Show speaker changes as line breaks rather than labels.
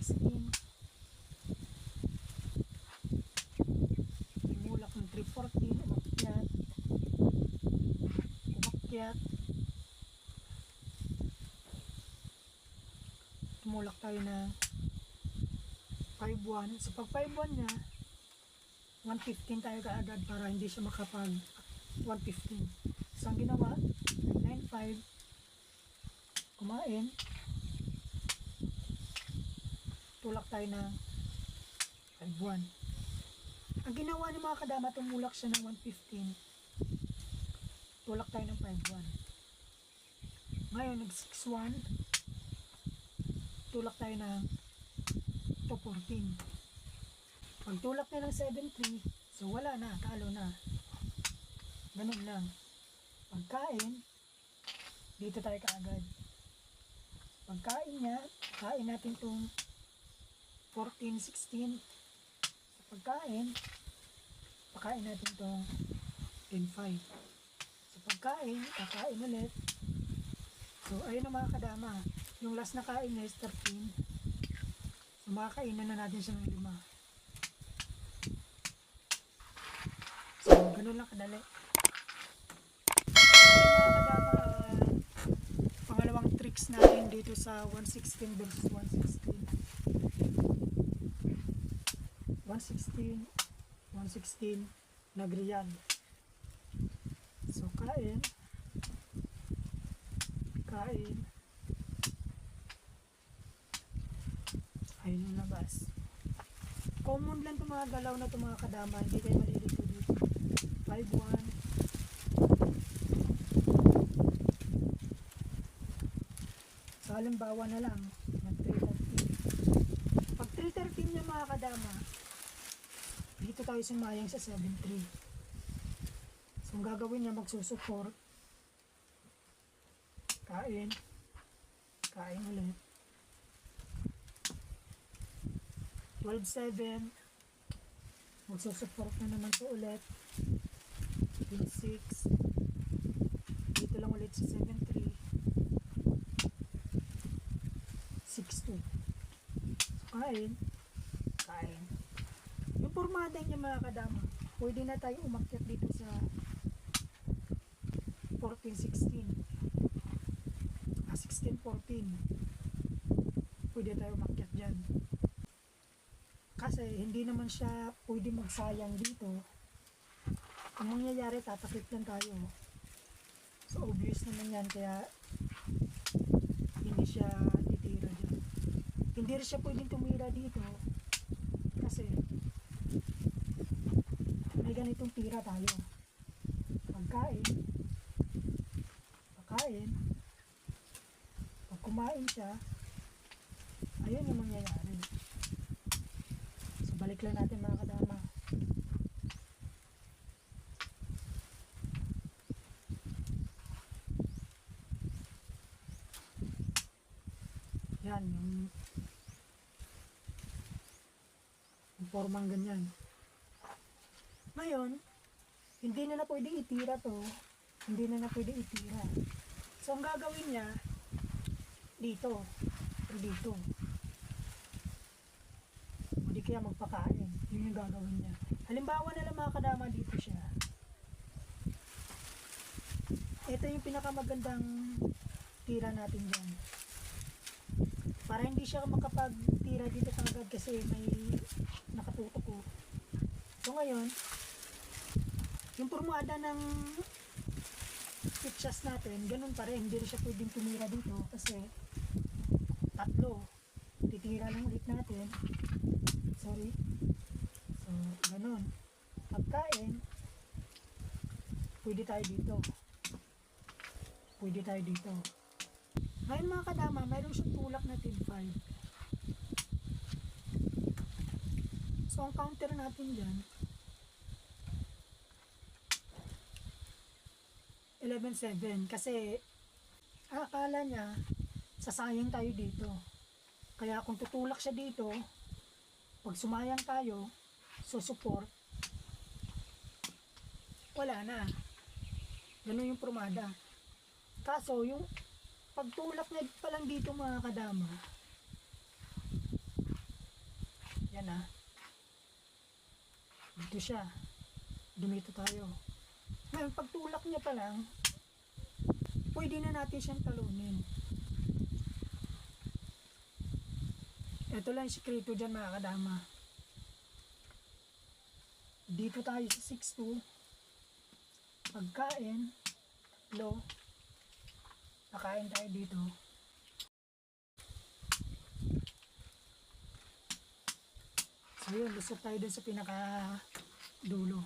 116. Tumulak ng 314, umakyat. Umakyat. Tumulak tayo ng 5-1. So pag 5-1 niya, 115 tayo kaagad para hindi siya makapag 115. So ang ginawa, 9-5, kumain, tulak tayo ng 5-1. Ang ginawa ni mga kadama, tumulak siya ng 115. Tulak tayo ng 5-1. Ngayon, nag-6-1. Tulak tayo ng 214. Pag tulak na ng 7-3, so wala na, talo na. Ganun lang. Pagkain, dito tayo kaagad. Pagkain niya, kain natin itong 14, 16. Sa pagkain, pakain natin itong 10, 5. Sa pagkain, kakain ulit. So, ayun ang mga kadama. Yung last na kain is 13. So, makakainan na natin siya ng lima. So, ganun lang kadali. Pangalawang tricks natin dito sa 116 versus 116. 116, 116, nagriyan. So, kain, kain, ayun yung labas. Common lang itong mga galaw na itong mga kadama, hindi kayo malilito dito. 5-1. So, halimbawa na lang, nag 313. Pag 313 niya mga kadama, dito tayo sumayang sa 7-3. So, ang gagawin niya, magsusupport. Kain. Kain ulit. 12-7. Magsusupport na naman po ulit. 15-6. Dito lang ulit sa 7-3. 6-2. So, kain. Kain. Yung formada niya mga kadama, pwede na tayo umakyat dito sa 14-16. Ah, 16-14. Pwede tayo umakyat dyan. Kasi hindi naman siya pwede magsayang dito. Ang mangyayari, tatakip lang tayo. So, obvious naman yan, kaya hindi siya titira dyan. Hindi rin siya pwedeng tumira dito kasi ganitong tira tayo. Pagkain, pagkain, pag kumain siya, ayun yung mangyayari. So balik lang natin mga kadama. Yan, yung, yung formang ganyan. Ngayon, hindi na na pwedeng itira to. Hindi na na pwedeng itira. So, ang gagawin niya, dito. Or dito. O di kaya magpakain. Yun yung gagawin niya. Halimbawa na lang mga kadama dito siya. Ito yung pinakamagandang tira natin dyan. Para hindi siya makapagtira dito sa agad kasi may nakatutok ko. So ngayon, yung formada ng pictures natin, ganun pa rin. Hindi rin siya pwedeng tumira dito kasi tatlo. Titira lang ulit natin. Sorry. So, ganun. Pagkain, pwede tayo dito. Pwede tayo dito. Ngayon mga kadama, mayroon siyang tulak na tin 5. So, ang counter natin dyan, 11.7 kasi akala niya sasayang tayo dito kaya kung tutulak siya dito pag sumayang tayo so support wala na ganun yung promada kaso yung pagtulak niya pa lang dito mga kadama Yan ah. Dito siya. Dumito tayo. Ngayon, pag tulak niya pa lang, pwede na natin siyang talunin. Ito lang yung sikreto dyan mga kadama. Dito tayo sa 6'2". Pagkain, lo, nakain tayo dito. So yun, lusot tayo dun sa pinaka dulo.